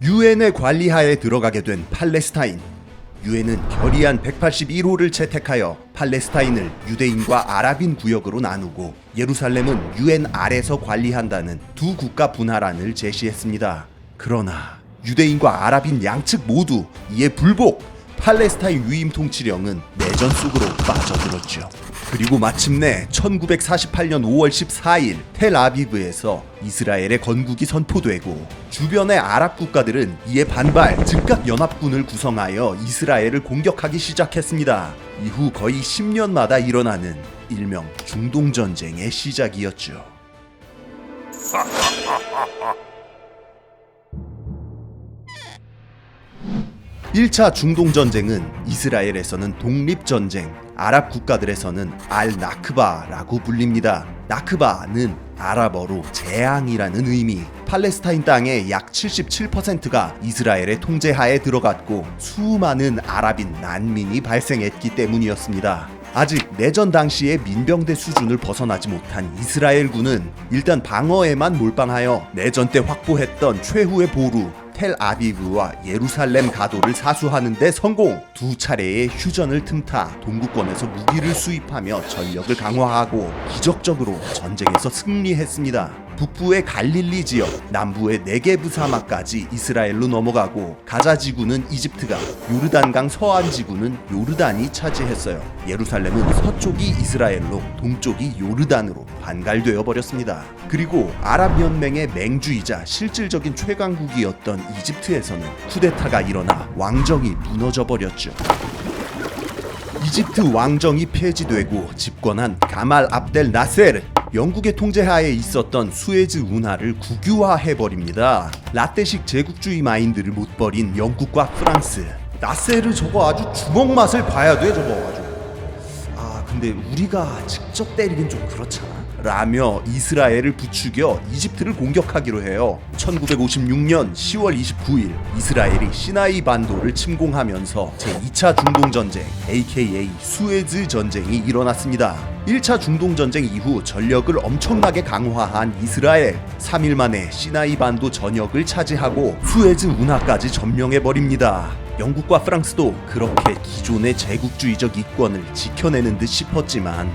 유엔의 관리하에 들어가게 된 팔레스타인. 유엔은 결의안 181호를 채택하여 팔레스타인을 유대인과 아랍인 구역으로 나누고 예루살렘은 유엔 아래서 관리한다는 두 국가 분할안을 제시했습니다. 그러나 유대인과 아랍인 양측 모두 이에 불복. 팔레스타인 위임 통치령은 내전 속으로 빠져들었죠. 그리고 마침내 1948년 5월 14일 텔아비브에서 이스라엘의 건국이 선포되고 주변의 아랍 국가들은 이에 반발 즉각 연합군을 구성하여 이스라엘을 공격하기 시작했습니다. 이후 거의 10년마다 일어나는 일명 중동 전쟁의 시작이었죠. 1차 중동 전쟁은 이스라엘에서는 독립 전쟁, 아랍 국가들에서는 알 나크바라고 불립니다. 나크바는 아랍어로 재앙이라는 의미. 팔레스타인 땅의 약 77%가 이스라엘의 통제하에 들어갔고 수많은 아랍인 난민이 발생했기 때문이었습니다. 아직 내전 당시의 민병대 수준을 벗어나지 못한 이스라엘군은 일단 방어에만 몰빵하여 내전 때 확보했던 최후의 보루 텔 아비브와 예루살렘 가도를 사수하는 데 성공. 두 차례의 휴전을 틈타 동구권에서 무기를 수입하며 전력을 강화하고 기적적으로 전쟁에서 승리했습니다. 북부의 갈릴리 지역, 남부의 네게브 사막까지 이스라엘로 넘어가고 가자 지구는 이집트가, 요르단강 서안 지구는 요르단이 차지했어요. 예루살렘은 서쪽이 이스라엘로 동쪽이 요르단으로 반갈되어 버렸습니다. 그리고 아랍 연맹의 맹주이자 실질적인 최강국이었던 이집트에서는 쿠데타가 일어나 왕정이 무너져 버렸죠. 이집트 왕정이 폐지되고 집권한 가말 압델 나세르 영국의 통제하에 있었던 수에즈 운하를 국유화해 버립니다. 라떼식 제국주의 마인드를 못 버린 영국과 프랑스. 나세르 저거 아주 주먹 맛을 봐야 돼 저거 아주. 아 근데 우리가 직접 때리긴 좀 그렇잖아. 라며 이스라엘을 부추겨 이집트를 공격하기로 해요. 1956년 10월 29일 이스라엘이 시나이 반도를 침공하면서 제2차 중동 전쟁 aka 수에즈 전쟁이 일어났습니다. 1차 중동 전쟁 이후 전력을 엄청나게 강화한 이스라엘 3일 만에 시나이 반도 전역을 차지하고 수에즈 운하까지 점령해 버립니다. 영국과 프랑스도 그렇게 기존의 제국주의적 이권을 지켜내는 듯 싶었지만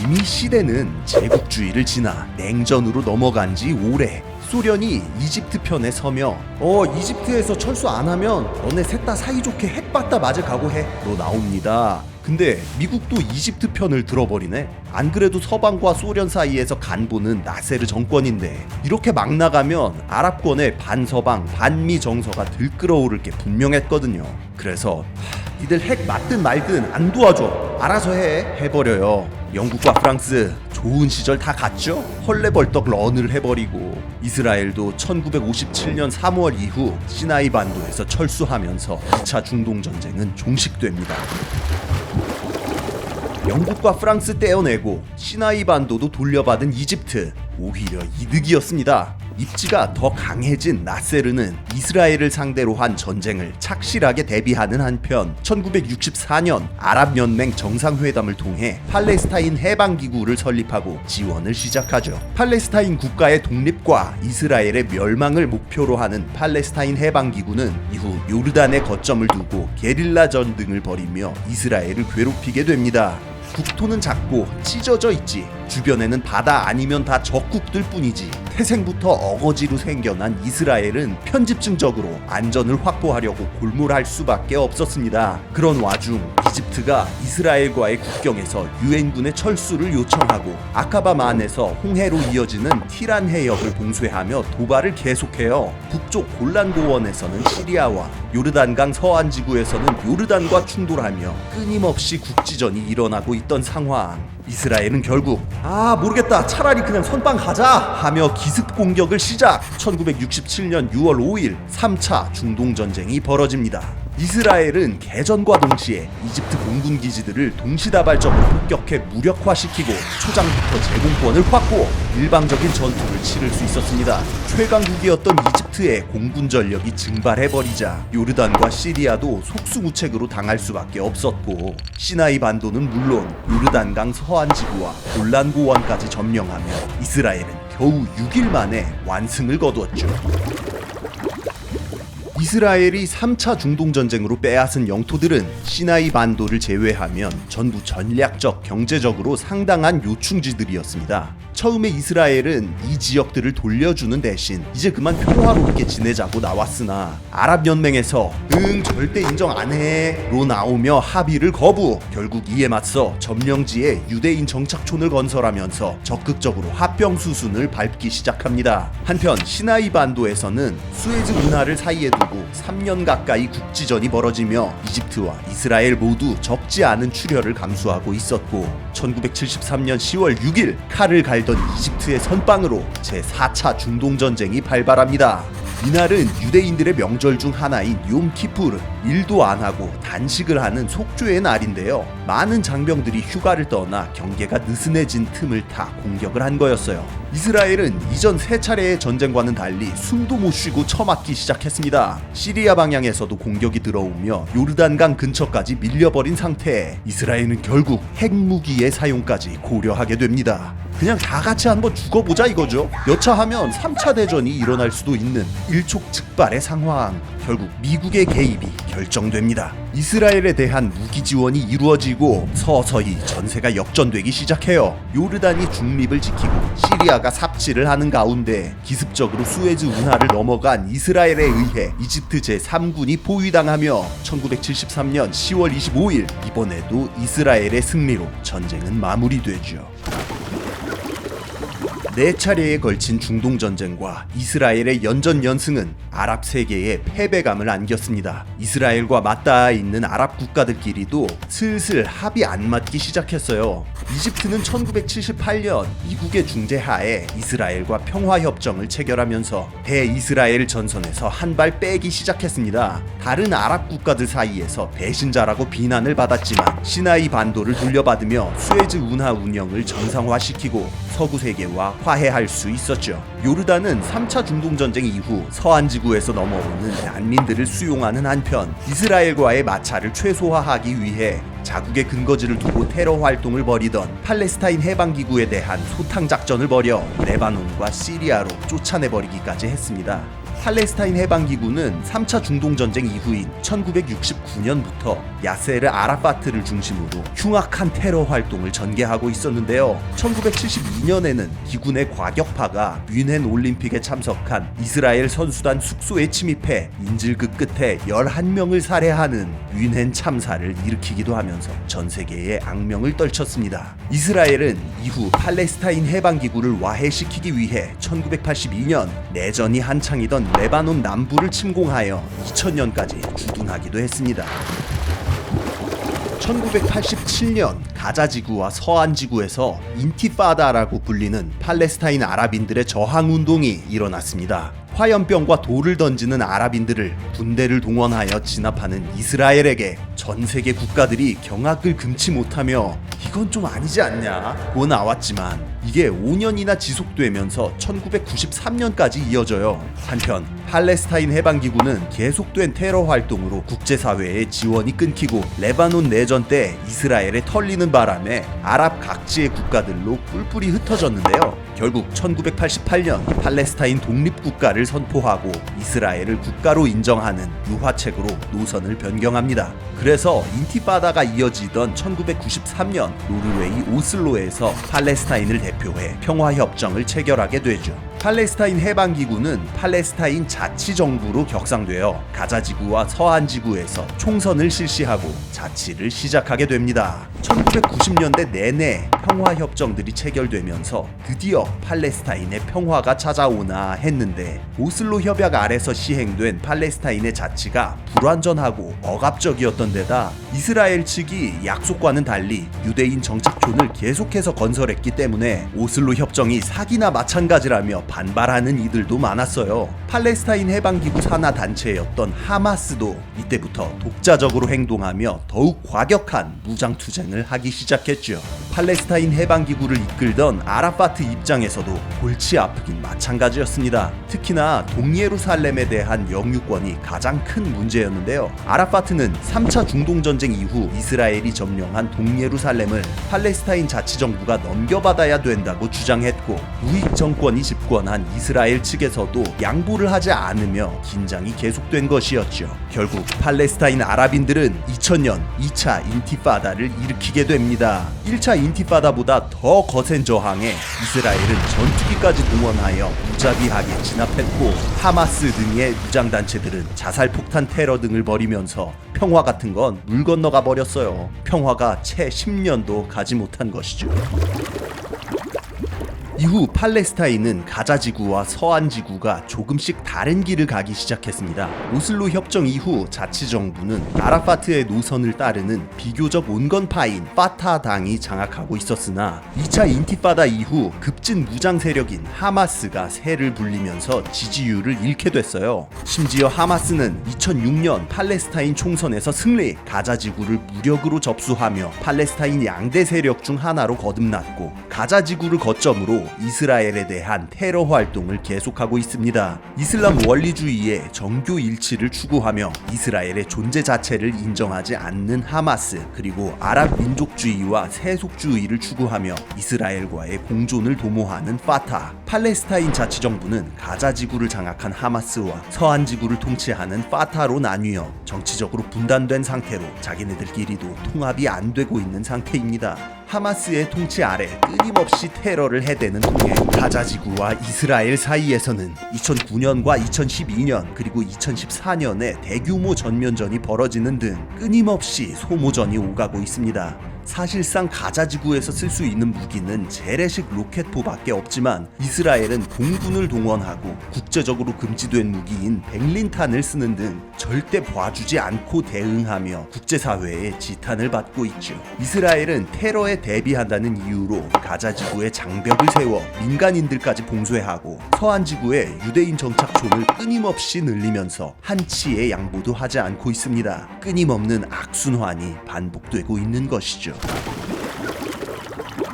이미 시대는 제국주의를 지나 냉전으로 넘어간 지 오래. 소련이 이집트 편에 서며 어 이집트에서 철수 안 하면 너네 셋 다 사이좋게 핵받다 맞을 각오해 로 나옵니다. 근데 미국도 이집트 편을 들어버리네. 안 그래도 서방과 소련 사이에서 간보는 나세르 정권인데 이렇게 막 나가면 아랍권의 반서방 반미 정서가 들끓어오를 게 분명했거든요. 그래서 하, 니들 핵 맞든 말든 안 도와줘. 알아서 해 해버려요. 영국과 프랑스 좋은 시절 다 갔죠? 헐레벌떡 런을 해버리고 이스라엘도 1957년 3월 이후 시나이 반도에서 철수하면서 2차 중동 전쟁은 종식됩니다. 영국과 프랑스 떼어내고 시나이 반도도 돌려받은 이집트 오히려 이득이었습니다. 입지가 더 강해진 나세르는 이스라엘을 상대로 한 전쟁을 착실하게 대비하는 한편 1964년 아랍연맹 정상회담을 통해 팔레스타인 해방기구를 설립하고 지원을 시작하죠. 팔레스타인 국가의 독립과 이스라엘의 멸망을 목표로 하는 팔레스타인 해방기구는 이후 요르단에 거점을 두고 게릴라전 등을 벌이며 이스라엘을 괴롭히게 됩니다. 국토는 작고 찢어져 있지. 주변에는 바다 아니면 다 적국들 뿐이지. 태생부터 어거지로 생겨난 이스라엘은 편집증적으로 안전을 확보하려고 골몰할 수밖에 없었습니다. 그런 와중 이집트가 이스라엘과의 국경에서 유엔군의 철수를 요청하고 아카바만에서 홍해로 이어지는 티란 해역을 봉쇄하며 도발을 계속해요. 북쪽 골란 고원에서는 시리아와 요르단강 서안 지구에서는 요르단과 충돌하며 끊임없이 국지전이 일어나고 있던 상황. 이스라엘은 결국 아 모르겠다. 차라리 그냥 선빵 가자. 하며 기습 공격을 시작. 1967년 6월 5일 3차 중동 전쟁이 벌어집니다 이스라엘은 개전과 동시에 이집트 공군 기지들을 동시다발적으로 폭격해 무력화시키고 초장부터 제공권을 확보 일방적인 전투를 치를 수 있었습니다 최강국이었던 이집트의 공군 전력이 증발해버리자 요르단과 시리아도 속수무책으로 당할 수밖에 없었고 시나이 반도는 물론 요르단강 서안 지구와 골란 고원까지 점령하며 이스라엘은 겨우 6일 만에 완승을 거두었죠. 이스라엘이 3차 중동전쟁으로 빼앗은 영토들은 시나이 반도를 제외하면 전부 전략적, 경제적으로 상당한 요충지들이었습니다. 처음에 이스라엘은 이 지역들을 돌려주는 대신 이제 그만 평화롭게 지내자고 나왔으나 아랍연맹에서 응 절대 인정 안 해로 나오며 합의를 거부 결국 이에 맞서 점령지에 유대인 정착촌을 건설하면서 적극적으로 합병 수순을 밟기 시작합니다. 한편 시나이 반도에서는 수에즈 운하를 사이에 두고 3년 가까이 국지전이 벌어지며 이집트와 이스라엘 모두 적지 않은 출혈을 감수하고 있었고 1973년 10월 6일 칼을 갈던 이집트의 선빵으로 제4차 중동전쟁이 발발합니다. 이날은 유대인들의 명절 중 하나인 욤키푸르 일도 안 하고 단식을 하는 속죄의 날인데요. 많은 장병들이 휴가를 떠나 경계가 느슨해진 틈을 타 공격을 한 거였어요. 이스라엘은 이전 세 차례의 전쟁과는 달리 숨도 못 쉬고 처맞기 시작했습니다. 시리아 방향에서도 공격이 들어오며 요르단강 근처까지 밀려버린 상태에 이스라엘은 결국 핵무기의 사용까지 고려하게 됩니다. 그냥 다 같이 한번 죽어보자 이거죠. 여차하면 3차 대전이 일어날 수도 있는 일촉즉발의 상황. 결국 미국의 개입이 결정됩니다. 이스라엘에 대한 무기 지원이 이루어지고 서서히 전세가 역전되기 시작해요. 요르단이 중립을 지키고 시리아가 삽질을 하는 가운데 기습적으로 수에즈 운하를 넘어간 이스라엘에 의해 이집트 제3군이 포위당하며 1973년 10월 25일 이번에도 이스라엘의 승리로 전쟁은 마무리되죠. 네 차례에 걸친 중동 전쟁과 이스라엘의 연전 연승은 아랍 세계에 패배감을 안겼습니다. 이스라엘과 맞닿아 있는 아랍 국가들끼리도 슬슬 합이 안 맞기 시작했어요. 이집트는 1978년 이국의 중재하에 이스라엘과 평화 협정을 체결하면서 대이스라엘 전선에서 한 발 빼기 시작했습니다. 다른 아랍 국가들 사이에서 배신자라고 비난을 받았지만 시나이 반도를 돌려받으며 수에즈 운하 운영을 정상화시키고 서구 세계와 화해할 수 있었죠. 요르단은 3차 중동 전쟁 이후 서한 지구에서 넘어오는 난민들을 수용하는 한편 이스라엘과의 마찰을 최소화하기 위해 자국의 근거지를 두고 테러 활동을 벌이던 팔레스타인 해방 기구에 대한 소탕 작전을 벌여 레바논과 시리아로 쫓아내버리기까지 했습니다. 팔레스타인 해방 기구는 3차 중동 전쟁 이후인 1969년부터 야세르 아라파트를 중심으로 흉악한 테러 활동을 전개하고 있었는데요. 1972년에는 기군의 과격파가 뮌헨 올림픽에 참석한 이스라엘 선수단 숙소에 침입해 인질극 끝에 11명을 살해하는 뮌헨 참사를 일으키기도 하면서 전 세계에 악명을 떨쳤습니다. 이스라엘은 이후 팔레스타인 해방 기구를 와해시키기 위해 1982년 내전이 한창이던 레바논 남부를 침공하여 2000년까지 주둔하기도 했습니다. 1987년 가자 지구와 서한 지구에서 인티파다라고 불리는 팔레스타인 아랍인들의 저항 운동이 일어났습니다. 화염병과 돌을 던지는 아랍인들을 군대를 동원하여 진압하는 이스라엘에게 전 세계 국가들이 경악을 금치 못하며 이건 좀 아니지 않냐 고 나왔지만 이게 5년이나 지속되면서 1993년까지 이어져요. 한편 팔레스타인 해방기구는 계속된 테러 활동으로 국제사회의 지원이 끊기고 레바논 내전 때 이스라엘에 털리는 바람에 아랍 각지의 국가들로 뿔뿔이 흩어졌는데요. 결국 1988년 팔레스타인 독립국가를 선포하고 이스라엘을 국가로 인정하는 유화책으로 노선을 변경합니다. 그래서 인티바다가 이어지던 1993년 노르웨이 오슬로에서 팔레스타인을 대표해 평화협정을 체결하게 되죠. 팔레스타인 해방기구는 팔레스타인 자치정부로 격상되어 가자지구와 서한지구에서 총선을 실시하고 자치를 시작하게 됩니다. 1990년대 내내 평화협정들이 체결되면서 드디어 팔레스타인의 평화가 찾아오나 했는데 오슬로 협약 아래서 시행된 팔레스타인의 자치가 불완전하고 억압적이었던 데다 이스라엘 측이 약속과는 달리 유대인 정착촌을 계속해서 건설했기 때문에 오슬로 협정이 사기나 마찬가지라며 반발하는 이들도 많았어요. 팔레스타인 해방기구 산하 단체였던 하마스도 이때부터 독자적으로 행동하며 더욱 과격한 무장 투쟁을 하기 시작했죠. 팔레스타인 해방기구를 이끌던 아라파트 입장에서도 골치 아프긴 마찬가지였습니다. 특히나 동예루살렘에 대한 영유권이 가장 큰 문제였는데요. 아라파트는 3차 중동전쟁 이후 이스라엘이 점령한 동예루살렘을 팔레스타인 자치정부가 넘겨받아야 된다고 주장했고 우익 정권이 집권 한 뻔한 이스라엘 측에서도 양보를 하지 않으며 긴장이 계속된 것이었죠. 결국 팔레스타인 아랍인들은 2000년 2차 인티파다를 일으키게 됩니다. 1차 인티파다보다 더 거센 저항에 이스라엘은 전투기까지 동원하여 무자비하게 진압했고 하마스 등의 무장단체들은 자살폭탄 테러 등을 벌이면서 평화 같은 건 물 건너가 버렸어요. 평화가 채 10년도 가지 못한 것이죠. 이후 팔레스타인은 가자 지구와 서안 지구가 조금씩 다른 길을 가기 시작했습니다. 오슬로 협정 이후 자치 정부는 아라파트의 노선을 따르는 비교적 온건파인 파타 당이 장악하고 있었으나 2차 인티파다 이후 급진 무장 세력인 하마스가 세를 불리면서 지지율을 잃게 됐어요. 심지어 하마스는 2006년 팔레스타인 총선에서 승리, 가자 지구를 무력으로 접수하며 팔레스타인 양대 세력 중 하나로 거듭났고 가자 지구를 거점으로 이스라엘에 대한 테러 활동을 계속하고 있습니다. 이슬람 원리주의의 정교 일치를 추구하며 이스라엘의 존재 자체를 인정하지 않는 하마스 그리고 아랍 민족주의와 세속주의를 추구하며 이스라엘과의 공존을 도모하는 파타 팔레스타인 자치정부는 가자 지구를 장악한 하마스와 서한 지구를 통치하는 파타로 나뉘어 정치적으로 분단된 상태로 자기네들끼리도 통합이 안 되고 있는 상태입니다. 하마스의 통치 아래 끊임없이 테러를 해대는 통해 가자 지구와 이스라엘 사이에서는 2009년과 2012년 그리고 2014년에 대규모 전면전이 벌어지는 등 끊임없이 소모전이 오가고 있습니다. 사실상 가자 지구에서 쓸 수 있는 무기는 재래식 로켓포밖에 없지만 이스라엘은 공군을 동원하고 국제적으로 금지된 무기인 백린탄을 쓰는 등 절대 봐주지 않고 대응하며 국제사회의 지탄을 받고 있죠. 이스라엘은 테러에 대비한다는 이유로 가자 지구에 장벽을 세워 민간인들까지 봉쇄하고 서한 지구에 유대인 정착촌을 끊임없이 늘리면서 한치의 양보도 하지 않고 있습니다. 끊임없는 악순환이 반복되고 있는 것이죠.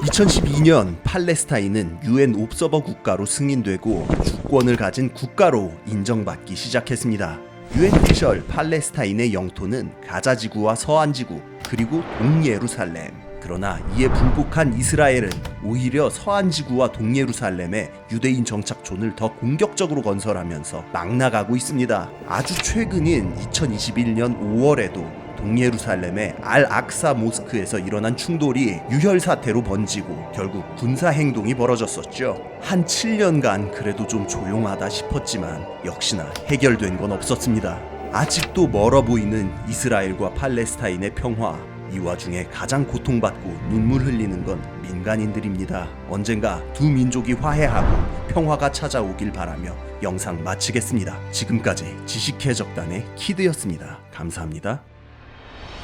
2012년 팔레스타인은 유엔 옵서버 국가로 승인되고 주권을 가진 국가로 인정받기 시작했습니다. 유엔 피셜 팔레스타인의 영토는 가자 지구와 서안 지구 그리고 동예루살렘. 그러나 이에 불복한 이스라엘은 오히려 서안 지구와 동예루살렘에 유대인 정착촌을 더 공격적으로 건설하면서 막 나가고 있습니다. 아주 최근인 2021년 5월에도 동예루살렘의 알 악사 모스크에서 일어난 충돌이 유혈 사태로 번지고 결국 군사 행동이 벌어졌었죠. 한 7년간 그래도 좀 조용하다 싶었지만 역시나 해결된 건 없었습니다. 아직도 멀어 보이는 이스라엘과 팔레스타인의 평화. 이 와중에 가장 고통받고 눈물 흘리는 건 민간인들입니다. 언젠가 두 민족이 화해하고 평화가 찾아오길 바라며 영상 마치겠습니다. 지금까지 지식해 적단의 키드였습니다. 감사합니다.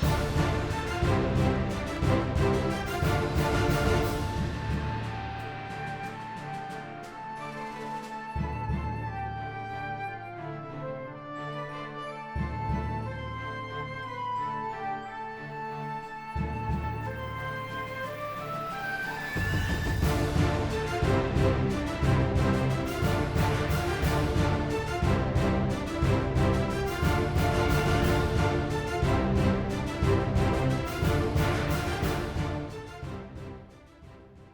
Thank you.